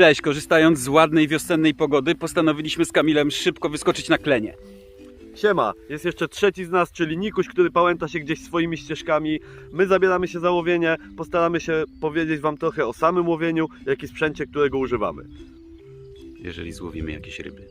Cześć, korzystając z ładnej wiosennej pogody, postanowiliśmy z Kamilem szybko wyskoczyć na klenie. Siema, jest jeszcze trzeci z nas, czyli Nikuś, który pałęta się gdzieś swoimi ścieżkami. My zabieramy się za łowienie, postaramy się powiedzieć Wam trochę o samym łowieniu, jak i sprzęcie, którego używamy. Jeżeli złowimy jakieś ryby.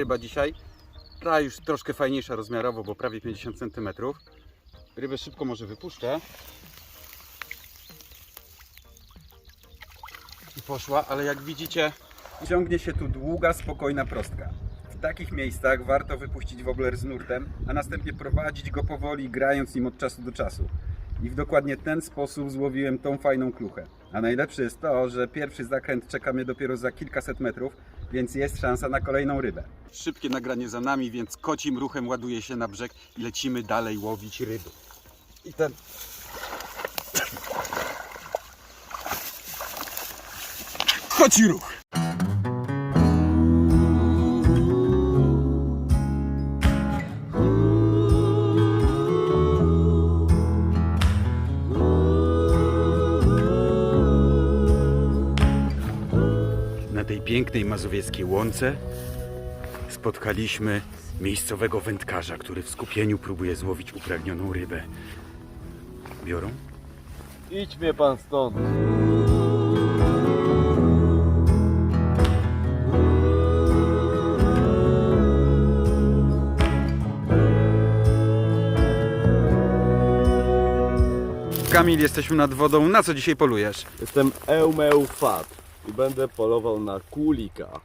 Ryba dzisiaj. Ta już troszkę fajniejsza rozmiarowo, bo prawie 50 cm. Rybę szybko może wypuszczę. I poszła, ale jak widzicie, ciągnie się tu długa, spokojna prostka. W takich miejscach warto wypuścić wobler z nurtem, a następnie prowadzić go powoli, grając nim od czasu do czasu. I w dokładnie ten sposób złowiłem tą fajną kluchę. A najlepsze jest to, że pierwszy zakręt czeka mnie dopiero za kilkaset metrów, więc jest szansa na kolejną rybę. Szybkie nagranie za nami, więc kocim ruchem ładuje się na brzeg i lecimy dalej łowić ryby. I ten. Koci ruch! Tej mazowieckiej łące spotkaliśmy miejscowego wędkarza, który w skupieniu próbuje złowić upragnioną rybę. Biorą? Idź mnie pan stąd. Kamil, jesteśmy nad wodą. Na co dzisiaj polujesz? Jestem Eumeu Fat i będę polował na kulika.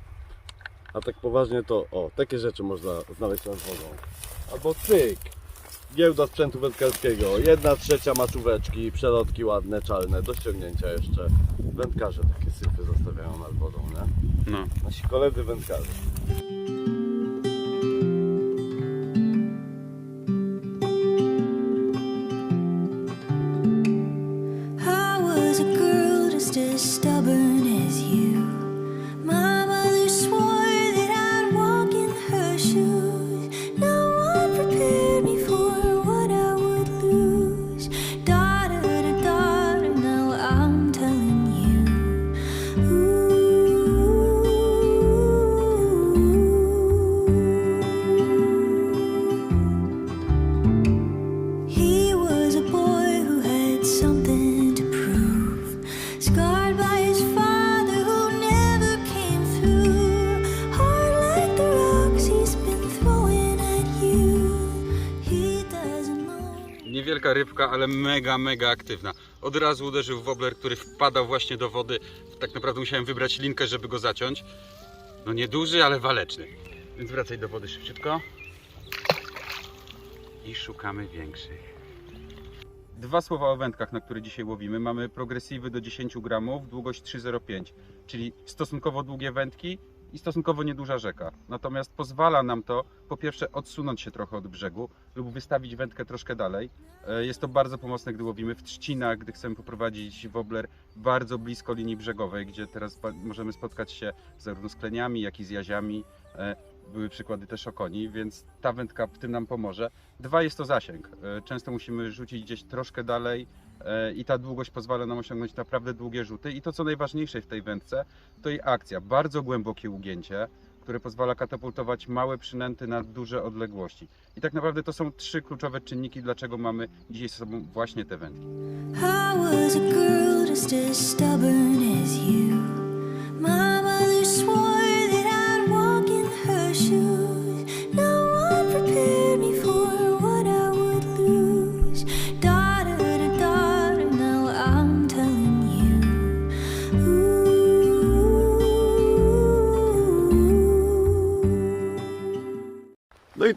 A tak poważnie to, o, takie rzeczy można znaleźć nad wodą. Albo cyk. Giełda sprzętu wędkarskiego. Jedna trzecia maczóweczki, przelotki ładne, czalne, do ściągnięcia jeszcze. Wędkarze takie syfy zostawiają nad wodą, nie? No. Nasi koledzy wędkarze. Rybka, ale mega, mega aktywna. Od razu uderzył w wobler, który wpadał właśnie do wody. Tak naprawdę musiałem wybrać linkę, żeby go zaciąć. No nieduży, ale waleczny. Więc wracaj do wody szybciutko. I szukamy większych. Dwa słowa o wędkach, na które dzisiaj łowimy. Mamy progresywy do 10 gramów, długość 3,05, czyli stosunkowo długie wędki i stosunkowo nieduża rzeka. Natomiast pozwala nam to po pierwsze odsunąć się trochę od brzegu lub wystawić wędkę troszkę dalej. E, Jest to bardzo pomocne, gdy łowimy w trzcinach, gdy chcemy poprowadzić wobler bardzo blisko linii brzegowej, gdzie teraz możemy spotkać się zarówno z kleniami, jak i z jaziami. E, Były przykłady też okoni, więc ta wędka w tym nam pomoże. Dwa jest to zasięg. E, Często musimy rzucić gdzieś troszkę dalej i ta długość pozwala nam osiągnąć naprawdę długie rzuty. I to, co najważniejsze w tej wędce, to jej akcja. Bardzo głębokie ugięcie, które pozwala katapultować małe przynęty na duże odległości. I tak naprawdę to są trzy kluczowe czynniki, dlaczego mamy dzisiaj z sobą właśnie te wędki. I was a girl just as stubborn as you.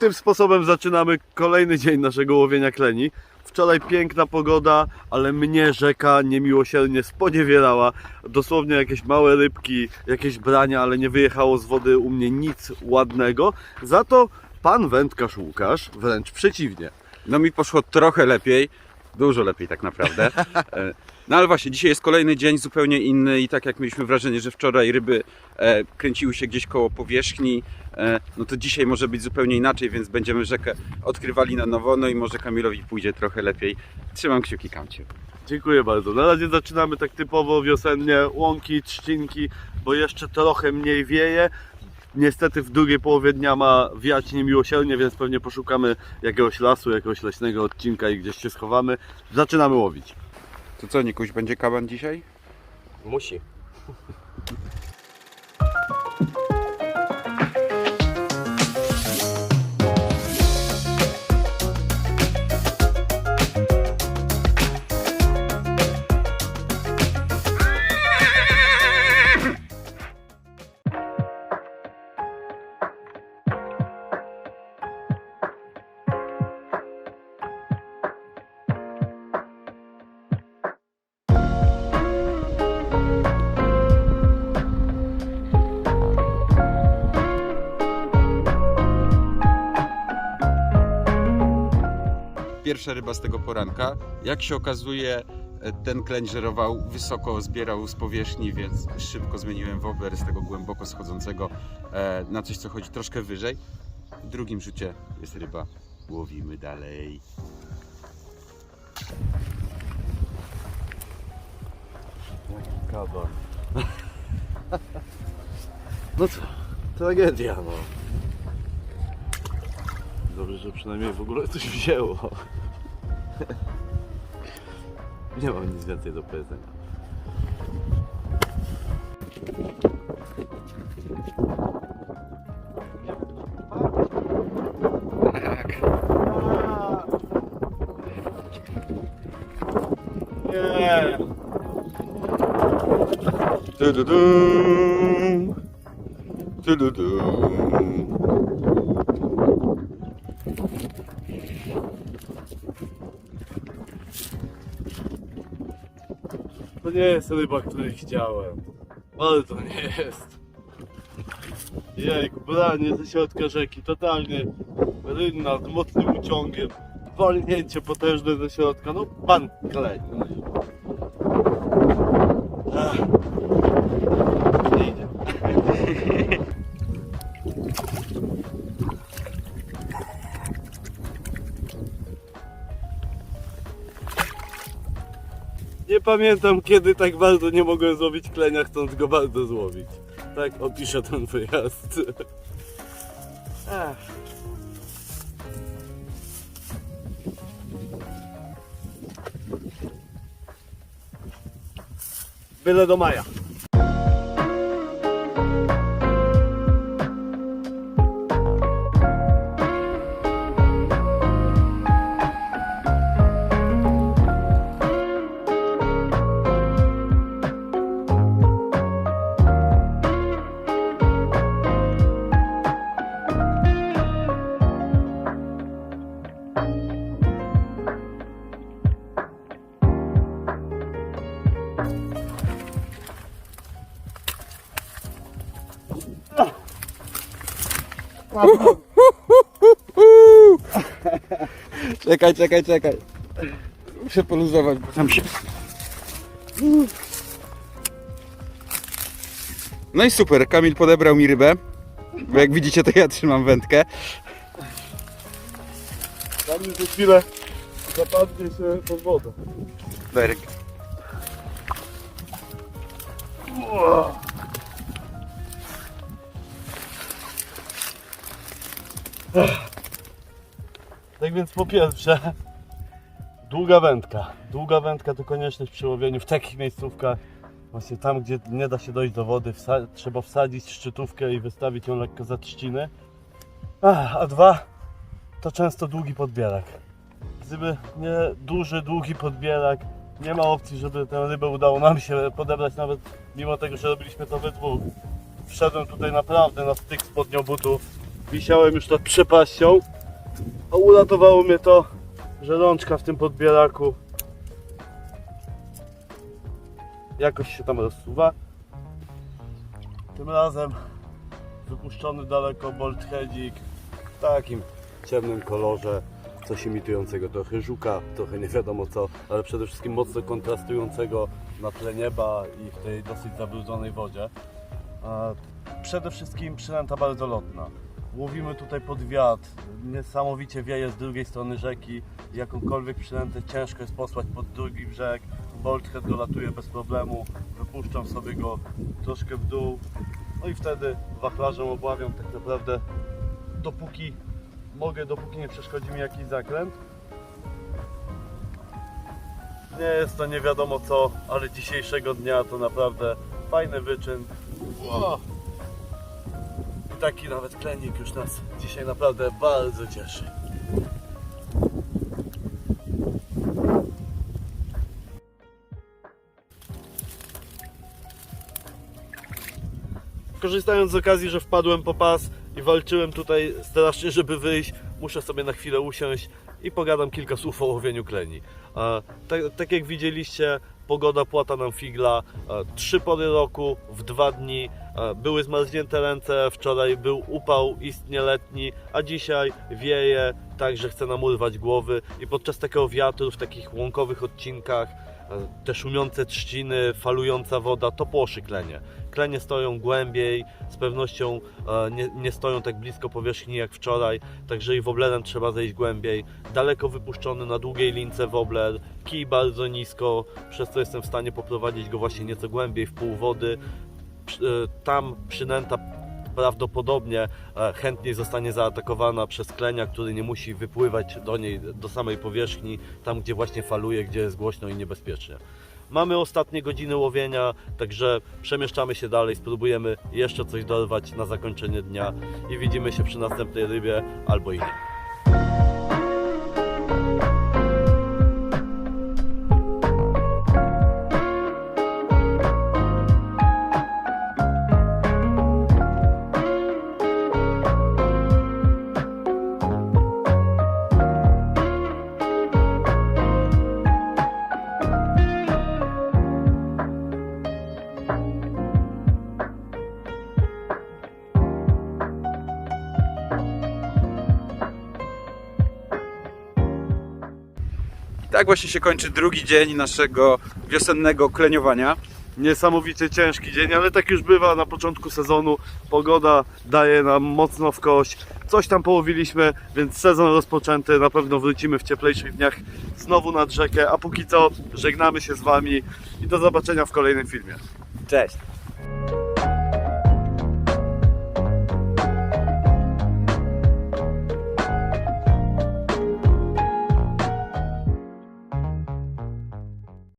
Tym sposobem zaczynamy kolejny dzień naszego łowienia kleni. Wczoraj piękna pogoda, ale mnie rzeka niemiłosiernie sponiewierała. Dosłownie jakieś małe rybki, jakieś brania, ale nie wyjechało z wody u mnie nic ładnego. Za to pan wędkarz Łukasz wręcz przeciwnie. No mi poszło trochę lepiej, dużo lepiej tak naprawdę. No ale właśnie, dzisiaj jest kolejny dzień zupełnie inny i tak jak mieliśmy wrażenie, że wczoraj ryby e, kręciły się gdzieś koło powierzchni, e, no to dzisiaj może być zupełnie inaczej, więc będziemy rzekę odkrywali na nowo, no i może Kamilowi pójdzie trochę lepiej. Trzymam kciuki, Kamciu. Dziękuję bardzo. Na razie zaczynamy tak typowo wiosennie, łąki, trzcinki, bo jeszcze trochę mniej wieje. Niestety w drugiej połowie dnia ma wiać niemiłosiernie, więc pewnie poszukamy jakiegoś lasu, jakiegoś leśnego odcinka i gdzieś się schowamy. Zaczynamy łowić. To co, Nikuś, będzie kaban dzisiaj? Musi. Pierwsza ryba z tego poranka. Jak się okazuje, e, ten kleń żerował wysoko, zbierał z powierzchni, więc szybko zmieniłem wober z tego głęboko schodzącego e, na coś, co chodzi troszkę wyżej. W drugim rzucie jest ryba. Łowimy dalej. Kaban. No co, tragedia no. Dobrze, że przynajmniej w ogóle coś wzięło. Nie mam nic więcej do powiedzenia. Nie. Tu-du-dum. Tu-du-dum. To nie jest ryba, której chciałem. To nie jest. Jejku, branie ze środka rzeki, totalnie rynna, z mocnym uciągiem. Walnięcie potężne ze środka, no pan klej. No pamiętam kiedy tak bardzo nie mogłem złowić klenia, chcąc go bardzo złowić. Tak opiszę ten wyjazd. Ach. Byle do maja. Czekaj, czekaj, czekaj. Muszę poluzować, bo tam się... No i super, Kamil podebrał mi rybę. Bo jak widzicie, to ja trzymam wędkę. Już za chwilę zapadnie się pod wodę. Berg. Tak więc po pierwsze, długa wędka. Długa wędka to konieczność przy łowieniu w takich miejscówkach. Właśnie tam, gdzie nie da się dojść do wody, wsa- trzeba wsadzić szczytówkę i wystawić ją lekko za trzciny. A, a dwa, to często długi podbierak. Gdyby nie duży, długi podbierak, nie ma opcji, żeby tę rybę udało nam się podebrać, nawet mimo tego, że robiliśmy to we dwóch. Wszedłem tutaj naprawdę na styk spodnią butów wisiałem już nad przepaścią, a uratowało mnie to, że rączka w tym podbieraku jakoś się tam rozsuwa. Tym razem wypuszczony daleko bolt headzik w takim ciemnym kolorze, coś imitującego trochę żuka, trochę nie wiadomo co, ale przede wszystkim mocno kontrastującego na tle nieba i w tej dosyć zabrudzonej wodzie. Przede wszystkim przynęta bardzo lotna. Łowimy tutaj pod wiatr, niesamowicie wieje z drugiej strony rzeki. Jakąkolwiek przynętę ciężko jest posłać pod drugi brzeg. Bolthead dolatuje bez problemu, wypuszczam sobie go troszkę w dół. No i wtedy wachlarzem obławiam tak naprawdę dopóki mogę, dopóki nie przeszkodzi mi jakiś zakręt. Nie jest to nie wiadomo co, ale dzisiejszego dnia to naprawdę fajny wyczyn. Ło! Taki nawet klenik już nas dzisiaj naprawdę bardzo cieszy. Korzystając z okazji, że wpadłem po pas i walczyłem tutaj strasznie, żeby wyjść, muszę sobie na chwilę usiąść i pogadam kilka słów o łowieniu kleni. Tak, tak jak widzieliście, pogoda płata nam figla. A, trzy pory roku w dwa dni. A, były zmarznięte ręce, wczoraj był upał istnie letni, a dzisiaj wieje tak, że chce nam urwać głowy i podczas takiego wiatru w takich łąkowych odcinkach e, te szumiące trzciny, falująca woda, to płoszy klenie. Klenie stoją głębiej, z pewnością e, nie, nie stoją tak blisko powierzchni jak wczoraj, także i woblerem trzeba zejść głębiej. Daleko wypuszczony na długiej lince wobler, kij bardzo nisko, przez co jestem w stanie poprowadzić go właśnie nieco głębiej w pół wody. E, Tam przynęta prawdopodobnie e, chętniej zostanie zaatakowana przez klenia, który nie musi wypływać do niej, do samej powierzchni, tam gdzie właśnie faluje, gdzie jest głośno i niebezpiecznie. Mamy ostatnie godziny łowienia, także przemieszczamy się dalej, spróbujemy jeszcze coś dorwać na zakończenie dnia i widzimy się przy następnej rybie albo i tak właśnie się kończy drugi dzień naszego wiosennego kleniowania. Niesamowicie ciężki dzień, ale tak już bywa na początku sezonu. Pogoda daje nam mocno w kość. Coś tam połowiliśmy, więc sezon rozpoczęty. Na pewno wrócimy w cieplejszych dniach znowu nad rzekę. A póki co żegnamy się z Wami i do zobaczenia w kolejnym filmie. Cześć!